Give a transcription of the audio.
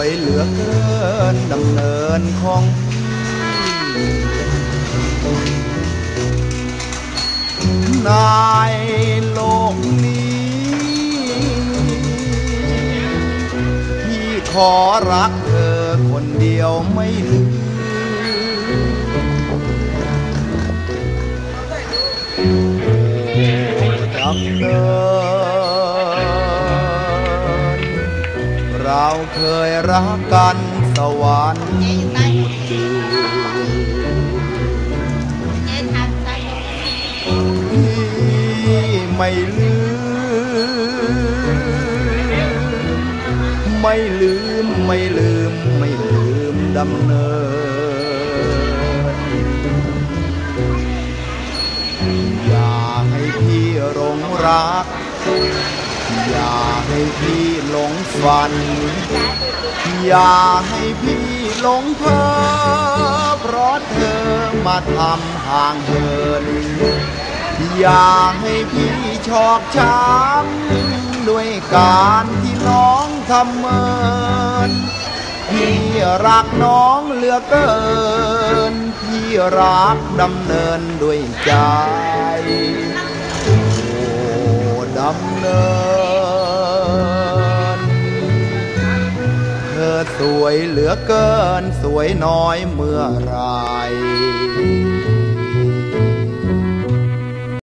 วยเหลือเกินดำเนินของนายโลกนี้พี่ขอรักเธอคนเดียวไม่ลืมดำเนิน เราเคยรักกันสวรรค์พี่ไม่ลืม ไม่ลืม ไม่ลืม ไม่ลืมดำเนิน อย่าให้พี่หลงรัก อย่าให้พี่หลงฝัน อย่าให้พี่หลงเพ้อเพราะเธอมาทำห่างเหินอย่าให้พี่ชอกช้ำด้วยการที่น้องทำเมินพี่รักน้องเหลือเกิน พี่รักดำเนินด้วยใจโอ้ ธอสวยเหลือเกินสวยน้อยเมื่อไร